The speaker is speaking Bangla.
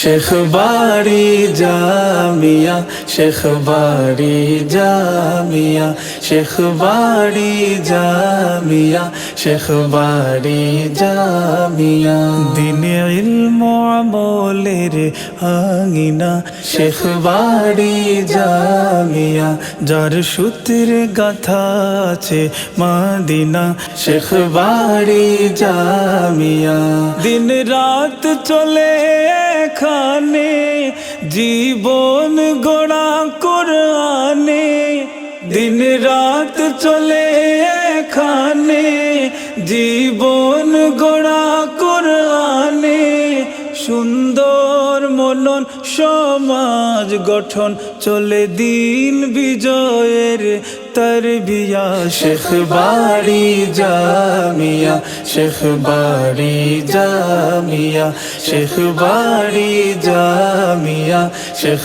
শেখ বাড়ি জামিয়া শেখ বাড়ি জামিয়া শেখ বাড়ি জামিয়া শেখ বাড়ি জামিয়া। দিনে ইলম আমলের আঙিনা শেখ বাড়ি জামিয়া। যার সূত্রের গাথা আছে মাদিনা শেখ বাড়ি জামিয়া। দিন রাত চলে জীবন গোড়া কোরআনে দিন রাত চলে এখানে। জীবন গোড়া কোরআনে সুন্দর মনন সমাজ গঠন চলে দিন বিজয়ের তরবিয়া শেখ বাড়ি জামিয়া শেখ বাড়ি জামিয়া শেখ বাড়ি জামিয়া শেখ